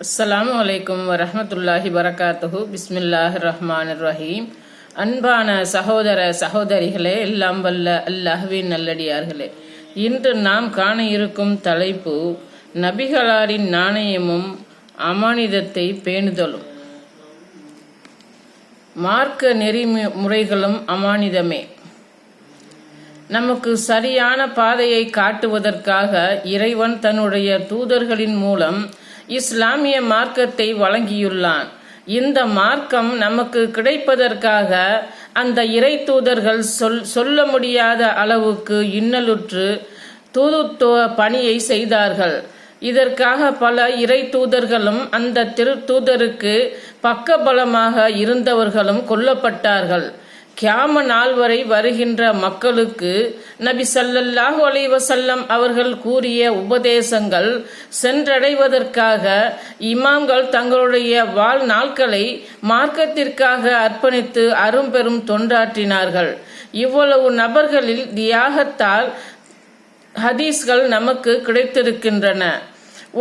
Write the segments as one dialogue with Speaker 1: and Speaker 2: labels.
Speaker 1: அஸ்லாம் அலைக்கும் வரமத்துல்லாஹி வரகாத்துஹு. பிஸ்மில்லாஹ் ரஹ்மான் ரஹீம். அன்பான சகோதர சகோதரிகளே எல்லாம் வல்ல அல்லாஹ்வின் நல்லடியார்களே. இன்று நாம் காண இருக்கும் தலைப்பு நபிகளாரின் நாணயமும் அமானிதத்தை பேணுதலும். மார்க்க நெறிமுறைகளும் அமானிதமே. நமக்கு சரியான பாதையை காட்டுவதற்காக இறைவன் தன்னுடைய தூதர்களின் மூலம் இஸ்லாமிய மார்க்கத்தை வழங்கியுள்ளான். இந்த மார்க்கம் நமக்கு கிடைப்பதற்காக அந்த இறை தூதர்கள் சொல் சொல்ல முடியாத அளவுக்கு இன்னலுற்று தூதுத்துவ பணியை செய்தார்கள். இதற்காக பல இறை தூதர்களும் அந்த திரு தூதருக்கு பக்கபலமாக இருந்தவர்களும் கொல்லப்பட்டார்கள். கியாம நாள் வரை வருகின்ற மக்களுக்கு நபி சல்லல்லாஹு அலைவசல்லம் அவர்கள் கூறிய உபதேசங்கள் சென்றடைவதற்காக இமாம்கள் தங்களுடைய வாழ்நாட்களை மார்க்கத்திற்காக அர்ப்பணித்து அரும்பெரும் தொண்டாற்றினார்கள். இவ்வளவு நபர்களில் தியாகத்தால் ஹதீஸ்கள் நமக்கு கிடைத்திருக்கின்றன.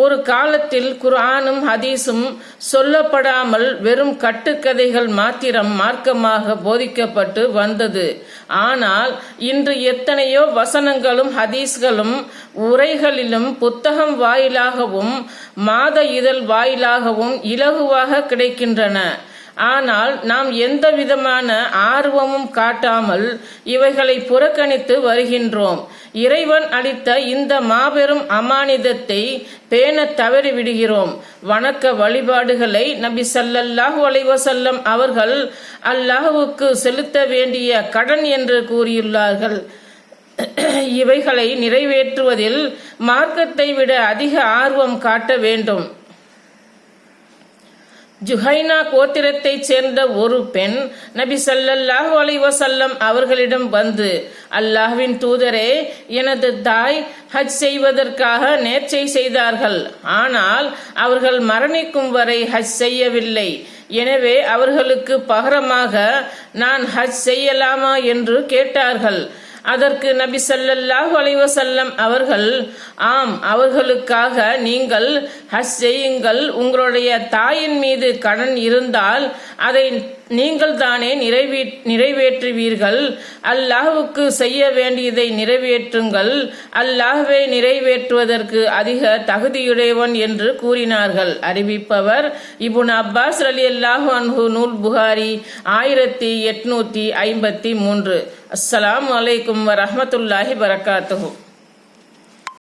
Speaker 1: ஒரு காலத்தில் குர்ஆனும் ஹதீஸும் சொல்லப்படாமல் வெறும் கட்டுக்கதைகள் மாத்திரம் மார்க்கமாக போதிக்கப்பட்டு வந்தது. ஆனால் இன்று எத்தனையோ வசனங்களும் ஹதீஸ்களும் உரைகளிலும் புத்தகம் வாயிலாகவும் மாத இதழ் வாயிலாகவும் இலகுவாக கிடைக்கின்றன. ஆனால் நாம் எந்த விதமான ஆர்வமும் காட்டாமல் இவைகளை புறக்கணித்து வருகின்றோம். இறைவன் அளித்த இந்த மாபெரும் அமானிதத்தை பேண தவறிவிடுகிறோம் வணக்க வழிபாடுகளை நபி சல்லல்லாஹு அலைவசல்லம் அவர்கள் அல்லாஹுவுக்கு செலுத்த வேண்டிய கடன் என்று கூறியுள்ளார்கள். இவைகளை நிறைவேற்றுவதில் மார்க்கத்தை விட அதிக ஆர்வம் காட்ட வேண்டும். ஜுஹைனா கோத்திரத்தைச் சேர்ந்த ஒரு பெண் நபி சல்லல்லாஹு அலைஹி அவர்களிடம் வந்து அல்லாஹ்வின் தூதரே எனது தாய் ஹஜ் செய்வதற்காக நேர்ச்சை செய்தார்கள். ஆனால் அவர்கள் மரணிக்கும் வரை ஹஜ் செய்யவில்லை. எனவே அவர்களுக்கு பகரமாக நான் ஹஜ் செய்யலாமா? என்று கேட்டார்கள். அதற்கு நபி சல்லல்லாஹு அலைவசல்லம் அவர்கள் ஆம் அவர்களுக்காக நீங்கள் ஹஸ் செய்யுங்கள். உங்களுடைய தாயின் மீது கடன் இருந்தால் அதை நீங்கள் தானே நிறைவே நிறைவேற்றுவீர்கள். அல்லாஹுக்கு செய்ய வேண்டியதை நிறைவேற்றுங்கள். அல்லாஹுவை நிறைவேற்றுவதற்கு அதிக தகுதியுடையவன் என்று கூறினார்கள். அறிவிப்பவர் இபுன் அப்பாஸ் அலி அல்லாஹு அன்ஹு நூல் புகாரி ஆயிரத்தி எட்நூத்தி ஐம்பத்தி மூன்று. அஸ்ஸலாம் வலைக்கும் வரமத்துல்லாஹி வரகாத்துஹூ